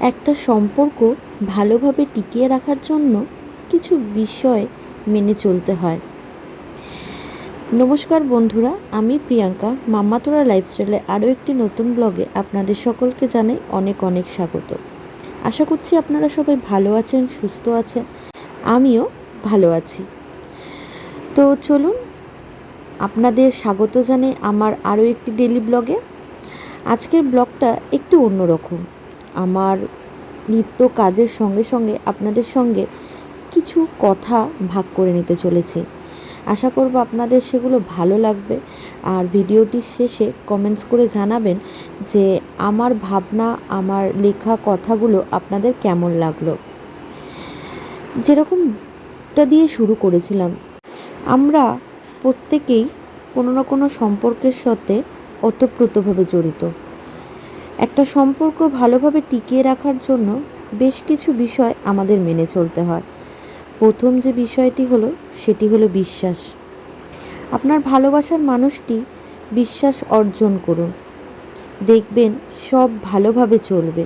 একটা সম্পর্ক ভালোভাবে টিকিয়ে রাখার জন্য কিছু বিষয় মেনে চলতে হয়। নমস্কার বন্ধুরা, আমি প্রিয়াঙ্কা মাম্মাতোরা লাইফস্টাইলে আরও একটি নতুন ব্লগে আপনাদের সকলকে জানাই অনেক অনেক স্বাগত। আশা করছি আপনারা সবাই ভালো আছেন, সুস্থ আছেন, আমিও ভালো আছি। তো চলুন, আপনাদের স্বাগত জানাই আমার আরও একটি ডেলি ব্লগে। আজকের ব্লগটা একটু অন্যরকম। আমার নিত্য কাজের সঙ্গে সঙ্গে আপনাদের সঙ্গে কিছু কথা ভাগ করে নিতে চলেছি। আশা করব আপনাদের সেগুলো ভালো লাগবে। আর ভিডিওটির শেষে কমেন্টস করে জানাবেন যে আমার ভাবনা, আমার লেখা কথাগুলো আপনাদের কেমন লাগল। যেরকমটা দিয়ে শুরু করেছিলাম, আমরা প্রত্যেকেই কোনো না কোনো সম্পর্কের সাথে ওতপ্রোতভাবে জড়িত। একটা সম্পর্ক ভালোভাবে টিকিয়ে রাখার জন্য বেশ কিছু বিষয় আমাদের মেনে চলতে হয়। প্রথম যে বিষয়টি হলো, সেটি হলো বিশ্বাস। আপনার ভালোবাসার মানুষটি বিশ্বাস অর্জন করুন। দেখবেন সব ভালোভাবে চলবে।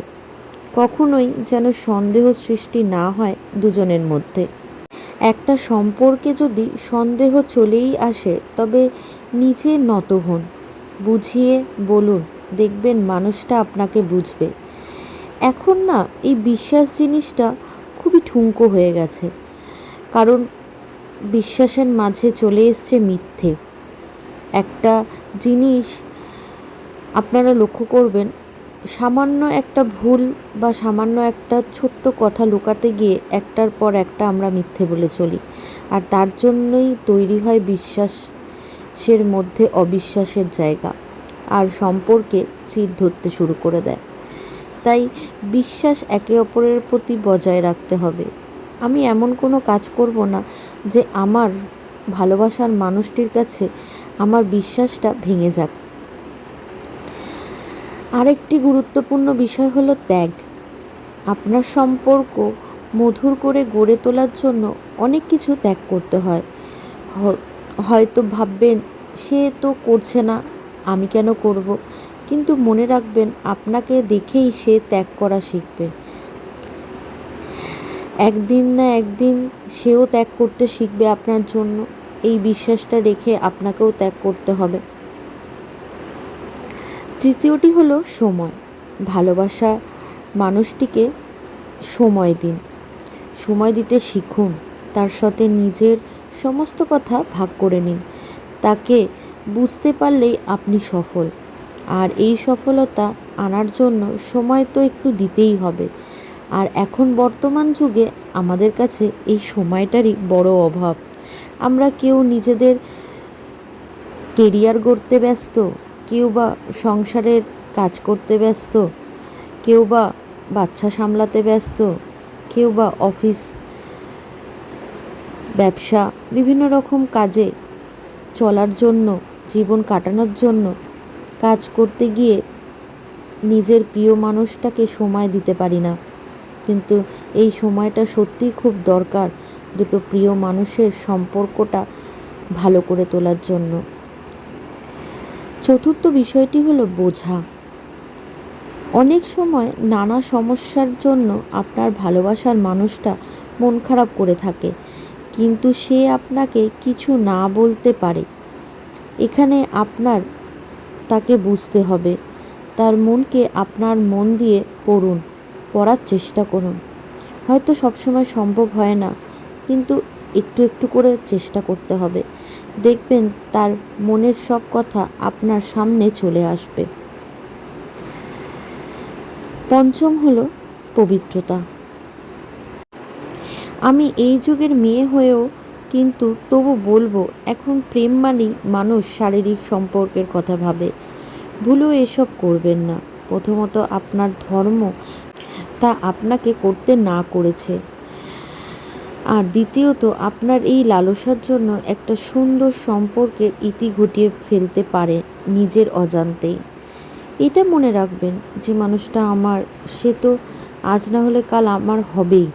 কখনোই যেন সন্দেহ সৃষ্টি না হয় দুজনের মধ্যে। একটা সম্পর্কে যদি সন্দেহ চলেই আসে, তবে নিচে নত হন, বুঝিয়ে বলুন দেখবেন মানুষটা আপনাকে বুঝবে। এখন না, এই বিশ্বাস জিনিসটা খুবই ঠুঙ্কো হয়ে গেছে। কারণ বিশ্বাসের মাঝে চলে এসছে মিথ্যে। একটা জিনিস আপনারা লক্ষ্য করবেন, সামান্য একটা ভুল বা সামান্য একটা ছোট্ট কথা লুকাতে গিয়ে একটার পর একটা আমরা মিথ্যে বলে চলি। আর তার জন্যই তৈরি হয় বিশ্বাসের মধ্যে অবিশ্বাসের জায়গা। আর সম্পর্কে চির ধরতে শুরু করে দেয়। তাই বিশ্বাস একে অপরের প্রতি বজায় রাখতে হবে। আমি এমন কোনো কাজ করব না যে আমার ভালোবাসার মানুষটির কাছে আমার বিশ্বাসটা ভেঙে যাক। আরেকটি গুরুত্বপূর্ণ বিষয় হলো ত্যাগ। আপনার সম্পর্ক মধুর করে গড়ে তোলার জন্য অনেক কিছু ত্যাগ করতে হয়। হয়তো ভাববেন, সে তো করছে না। আমি কেন করব? কিন্তু মনে রাখবেন, আপনাকে দেখেই সে ত্যাগ করা শিখবে। একদিন না একদিন সেও ত্যাগ করতে শিখবে আপনার জন্য। এই বিশ্বাসটা রেখে আপনাকেও ত্যাগ করতে হবে। তৃতীয়টি হলো সময়। ভালোবাসা মানুষটিকে সময় দিন। সময় দিতে শিখুন। তার সাথে নিজের সমস্ত কথা ভাগ করে নিন। তাকে বুঝতে পারলেই আপনি সফল। আর এই সফলতা আনার জন্য সময় তো একটু দিতেই হবে। আর এখন বর্তমান যুগে আমাদের কাছে এই সময়টারই বড় অভাব। আমরা কেউ নিজেদের কেরিয়ার গড়তে ব্যস্ত, কেউ বা সংসারের কাজ করতে ব্যস্ত, কেউ বা বাচ্চা সামলাতে ব্যস্ত, কেউ বা অফিস, ব্যবসা, বিভিন্ন রকম কাজে চলার জন্য জীবন কাটানোর জন্য কাজ করতে গিয়ে নিজের প্রিয় মানুষটাকে সময় দিতে পারি না। কিন্তু এই সময়টা সত্যিই খুব দরকার দুটো প্রিয় মানুষের সম্পর্কটা ভালো করে তোলার জন্য। চতুর্থ বিষয়টি হলো বোঝা। অনেক সময় নানা সমস্যার জন্য আপনার ভালোবাসার মানুষটা মন খারাপ করে থাকে, কিন্তু সে আপনাকে কিছু না বলতে পারে। এখানে আপনার, তাকে বুঝতে হবে। তার মনকে আপনার মন দিয়ে পড়ুন, পড়ার চেষ্টা করুন। হয়তো সবসময় সম্ভব হয় না, কিন্তু একটু একটু করে চেষ্টা করতে হবে। দেখবেন তার মনের সব কথা আপনার সামনে চলে আসবে। পঞ্চম হলো পবিত্রতা। আমি এই যুগের মেয়ে হয়েও কিন্তু তবু বলব, এখন প্রেম মানেই মানুষ শারীরিক সম্পর্কের কথা ভাবে। ভুলেও এসব করবেন না। প্রথমত আপনার ধর্ম তা আপনাকে করতে না করেছে। আর দ্বিতীয়ত, আপনার এই লালসার জন্য একটা সুন্দর সম্পর্কের ইতি ঘটিয়ে ফেলতে পারে নিজের অজান্তেই। এটা মনে রাখবেন, যে মানুষটা আমার, সে তো আজ না হলে কাল আমার হবেই।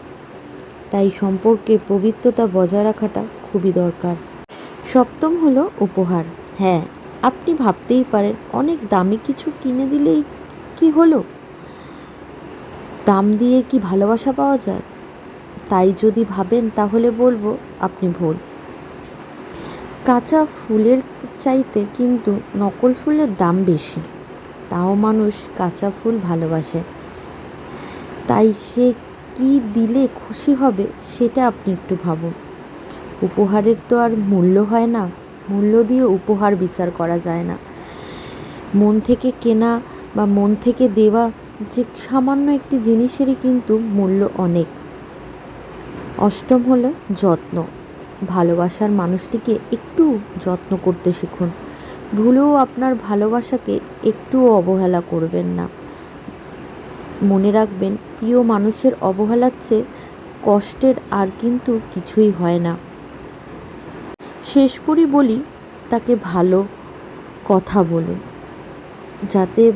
তাই সম্পর্কে পবিত্রতা বজায় রাখাটা খুবই দরকার। সপ্তম হলো উপহার। হ্যাঁ আপনি ভাবতেই পারেন, অনেক দামি কিছু কিনে দিলেই কি হলো? দাম দিয়ে কি ভালোবাসা পাওয়া যায়? তাই যদি ভাবেন, তাহলে বলব আপনি ভুল। কাঁচা ফুলের চাইতে কিন্তু নকল ফুলের দাম বেশি। তাও মানুষ কাঁচা ফুল ভালোবাসে। তাই সে কি দিলে খুশি হবে সেটা আপনি একটু ভাবুন। উপহারের তো আর মূল্য হয় না, মূল্য দিয়ে উপহার বিচার করা যায় না। মন থেকে কেনা বা মন থেকে দেওয়া যে সামান্য একটি জিনিসেরই কিন্তু মূল্য অনেক। অষ্টম হলো যত্ন। ভালোবাসার মানুষটিকে একটু যত্ন করতে শিখুন। ভুলেও আপনার ভালোবাসাকে একটুও অবহেলা করবেন না। মনে রাখবেন, প্রিয় মানুষের অবহেলার চেয়ে কষ্টের আর কিন্তু কিছুই হয় না। শেষ পরি বলি, তাকে ভালো কথা বলুন যাতে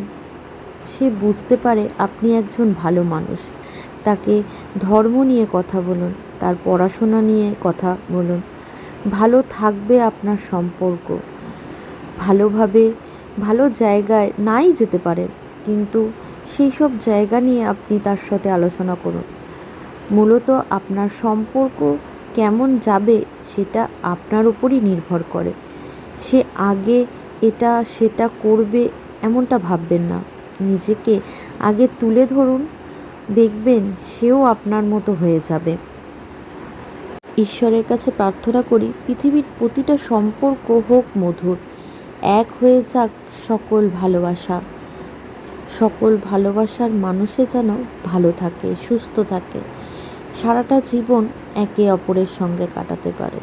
সে বুঝতে পারে আপনি একজন ভালো মানুষ। তাকে ধর্ম নিয়ে কথা বলুন, তার পড়াশোনা নিয়ে কথা বলুন। ভালো থাকবে আপনার সম্পর্ক। ভালোভাবে, ভালো জায়গায় নাই যেতে পারেন, কিন্তু সেই সব জায়গা নিয়ে আপনি তার সাথে আলোচনা করুন। মূলত আপনার সম্পর্ক কেমন যাবে সেটা আপনার উপরই নির্ভর করে। সে আগে এটা সেটা করবে এমনটা ভাববেন না। নিজেকে আগে তুলে ধরুন, দেখবেন সেও আপনার মতো হয়ে যাবে। ঈশ্বরের কাছে প্রার্থনা করি, পৃথিবীর প্রতিটা সম্পর্ক হোক মধুর, এক হয়ে যাক সকল ভালোবাসা। সকল ভালোবাসার মানুষে যেন ভালো থাকে, সুস্থ থাকে। সারাটা জীবন একে অপরের সঙ্গে কাটাতে পারে।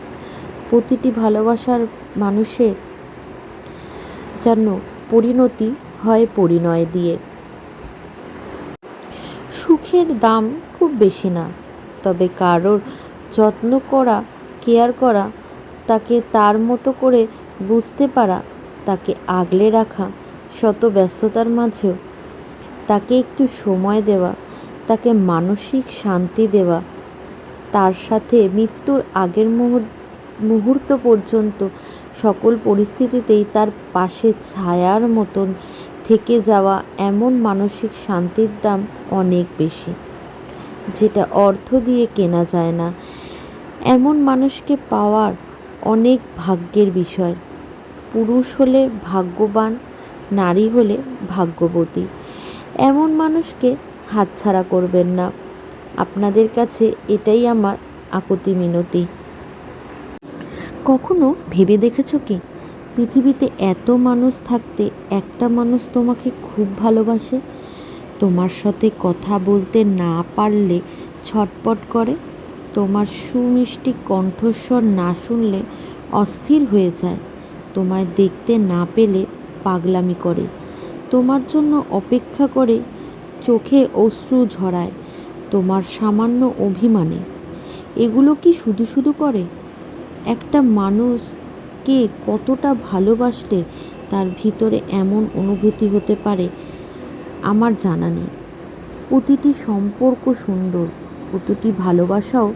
প্রতিটি ভালোবাসার মানুষের যেন পরিণতি হয় পরিণয় দিয়ে। সুখের দাম খুব বেশি না, তবে কারোর যত্ন করা, কেয়ার করা, তাকে তার মতো করে বুঝতে পারা, তাকে আগলে রাখা, শত ব্যস্ততার মাঝেও তাকে একটু সময় দেওয়া, তাকে মানসিক শান্তি দেওয়া, তার সাথে মৃত্যুর আগের মুহূর্ত পর্যন্ত সকল পরিস্থিতিতেই তার পাশে ছায়ার মতন থেকে যাওয়া এমন মানসিক শান্তির দাম অনেক বেশি, যেটা অর্থ দিয়ে কেনা যায় না। এমন মানুষকে পাওয়ার অনেক ভাগ্যের বিষয়। পুরুষ হলে ভাগ্যবান, নারী হলে ভাগ্যবতী। এমন মানুষকে হাতছাড়া করবেন না। আপনাদের কাছে এটাই আমার আকুতি মিনতি। কখনো ভেবে দেখেছ কি? পৃথিবীতে এত মানুষ থাকতে একটা মানুষ তোমাকে খুব ভালোবাসে? তোমার সাথে কথা বলতে না পারলে ছটপট করে? তোমার সুমিষ্টি কণ্ঠস্বর না শুনলে অস্থির হয়ে যায়। তোমায় দেখতে না পেলে পাগলামি করে। তোমার জন্য অপেক্ষা করে চোখে অশ্রু ঝরায় তোমার সামান্য অভিমানে। এগুলো কি শুধু শুধু করে? একটা মানুষকে কতটা ভালোবাসলে তার ভিতরে এমন অনুভূতি হতে পারে আমার জানা নেই। প্রতিটি সম্পর্ক সুন্দর, প্রতিটি ভালোবাসাও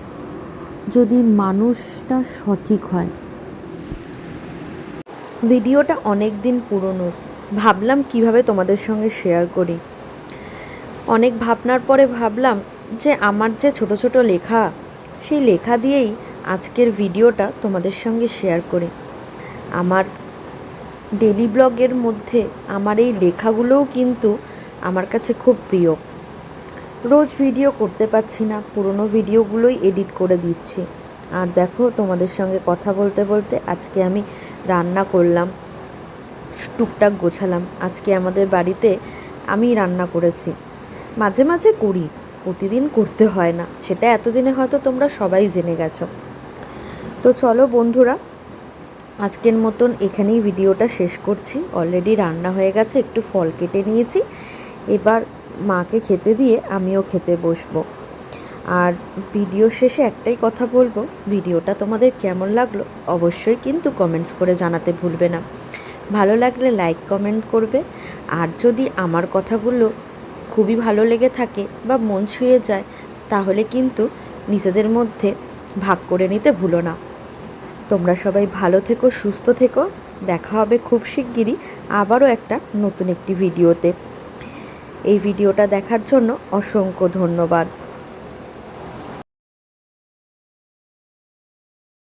যদি মানুষটা সঠিক হয়। ভিডিওটা অনেক দিন পুরনো। ভাবলাম কীভাবে তোমাদের সঙ্গে শেয়ার করি। অনেক ভাবনার পরে ভাবলাম যে আমার যে ছোট ছোট লেখা, সেই লেখা দিয়েই আজকের ভিডিওটা তোমাদের সঙ্গে শেয়ার করি। আমার ডেলি ব্লগের মধ্যে আমার এই লেখাগুলোও কিন্তু আমার কাছে খুব প্রিয়। রোজ ভিডিও করতে পারছি না, পুরনো ভিডিওগুলোই এডিট করে দিচ্ছি। আর দেখো তোমাদের সঙ্গে কথা বলতে বলতে আজকে আমি রান্না করলাম। টুকটাক গোছালাম। আজকে আমাদের বাড়িতে আমি রান্না করেছি। মাঝে মাঝে করি, প্রতিদিন করতে হয় না। সেটা এতদিনে হয়তো তোমরা সবাই জেনে গেছো। তো চলো বন্ধুরা, আজকের মতন এখানেই ভিডিওটা শেষ করছি। অলরেডি রান্না হয়ে গেছে, একটু ফল কেটে নিয়েছি। এবার মাকে খেতে দিয়ে আমিও খেতে বসবো। আর ভিডিও শেষে একটাই কথা বলব, ভিডিওটা তোমাদের কেমন লাগল অবশ্যই কিন্তু কমেন্টস করে জানাতে ভুলবে না। ভালো লাগলে লাইক কমেন্ট করবে। আর যদি আমার কথাগুলো খুবই ভালো লেগে থাকে বা মন ছুঁয়ে যায়, তাহলে কিন্তু নিজেদের মধ্যে ভাগ করে নিতে ভুলো না। তোমরা সবাই ভালো থেকো, সুস্থ থেকো। দেখা হবে খুব শিগগিরই আবারও একটা নতুন একটি ভিডিওতে। এই ভিডিওটা দেখার জন্য অসংখ্য ধন্যবাদ।